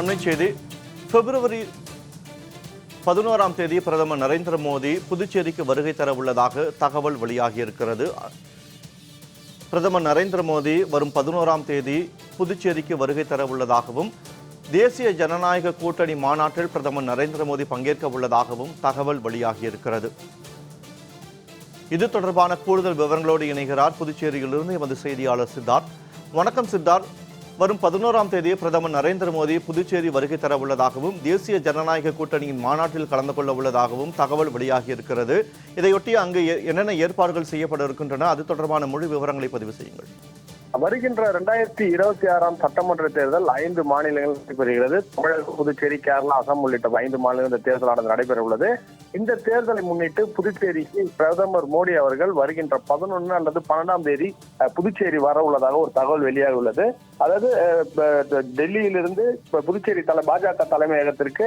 அண்மை செய்தி. பிப்ரவரி பதினோராம் தேதி பிரதமர் நரேந்திர மோடி புதுச்சேரிக்கு வருகை தர உள்ளதாக தகவல் வெளியாகியிருக்கிறது. பிரதமர் நரேந்திர மோடி வரும் பதினோராம் தேதி புதுச்சேரிக்கு வருகை தர உள்ளதாகவும் தேசிய ஜனநாயக கூட்டணி மாநாட்டில் பிரதமர் நரேந்திர மோடி பங்கேற்க உள்ளதாகவும் தகவல் வெளியாகியிருக்கிறது. இது தொடர்பான கூடுதல் விவரங்களோடு இணைகிறார் புதுச்சேரியிலிருந்து எமது செய்தியாளர் சித்தார்த். வணக்கம் சித்தார்த். வரும் பதினோராம் தேதி பிரதமர் நரேந்திர மோடி புதுச்சேரி வருகை தர உள்ளதாகவும் தேசிய ஜனநாயக கூட்டணியின் மாநாட்டில் கலந்து கொள்ள உள்ளதாகவும் தகவல் வெளியாகியிருக்கிறது. இதையொட்டி அங்கு என்னென்ன ஏற்பாடுகள் செய்யப்பட இருக்கின்றன அது தொடர்பான முழு விவரங்களை பதிவு செய்யுங்கள். வருகின்ற இரண்டாயிரத்தி இருபத்தி ஆறாம் சட்டமன்ற தேர்தல் ஐந்து மாநிலங்கள் நடைபெறுகிறது. தமிழகம் புதுச்சேரி கேரளா அசாம் உள்ளிட்ட ஐந்து மாநிலங்கள் இந்த தேர்தலானது நடைபெற உள்ளது இந்த தேர்தலை முன்னிட்டு புதுச்சேரிக்கு பிரதமர் மோடி அவர்கள் வருகின்ற பதினொன்று அல்லது பன்னெண்டாம் தேதி புதுச்சேரி வர உள்ளதாக ஒரு தகவல் வெளியாக உள்ளது. அதாவது டெல்லியிலிருந்து புதுச்சேரி தலை பாஜக தலைமையகத்திற்கு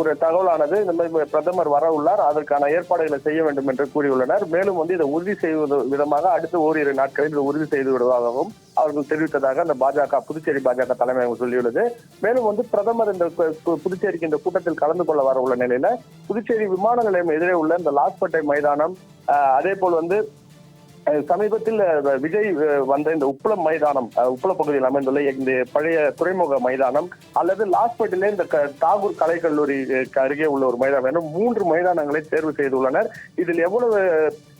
ஒரு தகவலானது இந்த மாதிரி பிரதமர் வர உள்ளார் அதற்கான ஏற்பாடுகளை செய்ய வேண்டும் என்று கூறியுள்ளனர். மேலும் வந்து இதை உறுதி செய்வது விதமாக அடுத்த ஓரிரு நாட்களில் இதை உறுதி செய்து விடுவதாகவும் அவர்கள் தெரிவித்ததாக அந்த பாஜக புதுச்சேரி பாஜக தலைமை சொல்லியுள்ளது. மேலும் வந்து பிரதமர் இந்த புதுச்சேரிக்கு இந்த கூட்டத்தில் கலந்து கொள்ள வர உள்ள நிலையில புதுச்சேரி விமான நிலையம் எதிரே உள்ள இந்த லாஸ்பேட்டை மைதானம் அஹ், அதே போல் வந்து அஹ், சமீபத்தில் விஜய் வந்த இந்த உப்பளம் மைதானம் அஹ், உப்பள பகுதியில் அமைந்துள்ள இந்த பழைய துறைமுக மைதானம் அல்லது லாஸ்பேட்டிலே இந்த க- தாகூர் கலைக்கல்லூரி அருகே உள்ள ஒரு மைதானம் என மூன்று மைதானங்களை தேர்வு செய்துள்ளனர். இதில் எவ்வளவு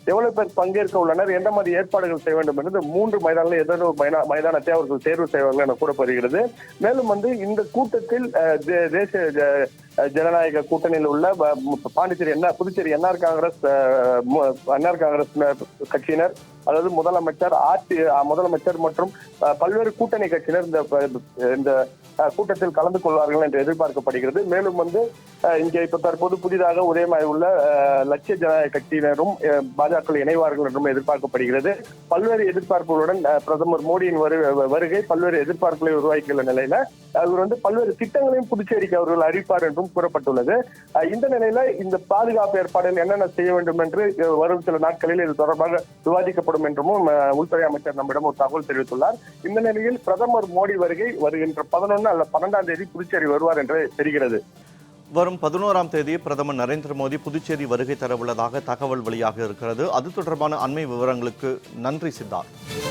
எவ்வளவு பேர் பங்கேற்க உள்ளனர். எந்த மாதிரி ஏற்பாடுகள் செய்ய வேண்டும் என்று மூன்று மைதானங்கள் ஏதோ ஒரு மைதானத்தை அவர்கள் தேர்வு செய்வார்கள் என கூறப்படுகிறது. மேலும் வந்து இந்த கூட்டத்தில் தே- தேசிய ஜ- ஜனநாயக கூட்டணியில் உள்ள ப- பாண்டிச்சேரி என்ன Puducherry NR Congress NR Congress கட்சியினர் அதாவது முதலமைச்சர் ஆட்சி முதலமைச்சர் மற்றும் பல்வேறு கூட்டணி கட்சியினர் இந்த இந்த கூட்டத்தில் கலந்து கொள்வார்கள் என்று எதிர்பார்க்கப்படுகிறது. மேலும் வந்து இங்கே இப்ப தற்போது புதிதாக உதயமாகி உள்ள லட்சிய ஜனநாயக கட்சியினரும் பாஜக இணைவார்கள் என்றும் எதிர்பார்க்கப்படுகிறது. பல்வேறு எதிர்பார்ப்புகளுடன் பிரதமர் மோடியின் வருகை பல்வேறு எதிர்பார்ப்புகளை உருவாக்கியுள்ள நிலையில அவர் வந்து பல்வேறு திட்டங்களையும் புதுச்சேரிக்கு அவர்கள் அறிவிப்பார் என்றும் கூறப்பட்டுள்ளது. இந்த நிலையில இந்த பாதுகாப்பு ஏற்பாடுகள் என்னென்ன செய்ய வேண்டும் என்று வரும் சில நாட்களில் இது தொடர்பாக விவாதிக்கப்படும் என்றும் உள்துறை அமைச்சர் நம்மிடம் ஒரு தகவல் தெரிவித்துள்ளார். இந்த நிலையில் பிரதமர் மோடி வருகை வருகின்ற பதினொன்று அல்ல பன்னெண்டாம் தேதி புதுச்சேரி வருவார் என்று தெரிகிறது. வரும் பதினோராம் தேதி பிரதமர் நரேந்திர மோடி புதுச்சேரி வருகை தரவுள்ளதாக தகவல் வெளியாக இருக்கிறது. அது தொடர்பான அண்மை விவரங்களுக்கு நன்றி சித்தார்த்